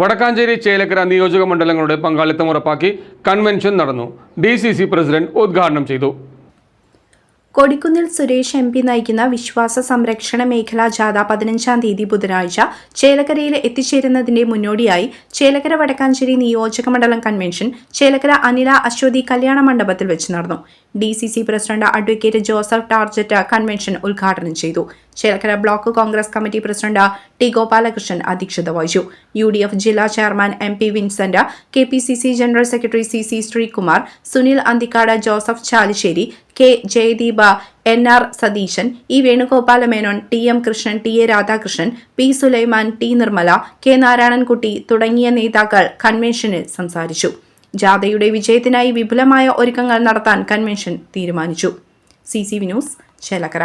വടക്കാഞ്ചേരി ചേലക്കര നിയോജക മണ്ഡലങ്ങളുടെ പങ്കാളിത്തം ഉറപ്പാക്കി കൺവെൻഷൻ നടന്നു. ഡി പ്രസിഡന്റ് ഉദ്ഘാടനം ചെയ്തു. കൊടിക്കുന്നിൽ സുരേഷ് എം പി നയിക്കുന്ന വിശ്വാസ സംരക്ഷണ മേഖലാ ജാഥ പതിനഞ്ചാം തീയതി ബുധനാഴ്ച ചേലക്കരയിൽ എത്തിച്ചേരുന്നതിന്റെ മുന്നോടിയായി ചേലക്കര വടക്കാഞ്ചേരി നിയോജക മണ്ഡലം കൺവെൻഷൻ ചേലക്കര അനില അശ്വതി കല്യാണ മണ്ഡപത്തിൽ വെച്ച് നടന്നു. D C C president advocate Joseph target convention ഉദ്ഘാടനം ചെയ്തു. Chelakkara block Congress committee president T Gopalakrishnan അധ്യക്ഷത വഹിച്ചു. യു ഡി എഫ് ജില്ലാ chairman M P Vincent K P C C general secretary C C Sreekumar Sunil Anthikkad Joseph Chalissery K Jayadeepa N R Satheesan E Venugopala Menon T M Krishnan T A Radhakrishnan P Sulaiman T Nirmala K Narayanankutty തുടങ്ങിയ നേതാക്കൾ കൺവെൻഷനിൽ സംസാരിച്ചു. ജാഥയുടെ വിജയത്തിനായി വിപുലമായ ഒരുക്കങ്ങൾ നടത്താൻ convention തീരുമാനിച്ചു. C C V news Chelakkara.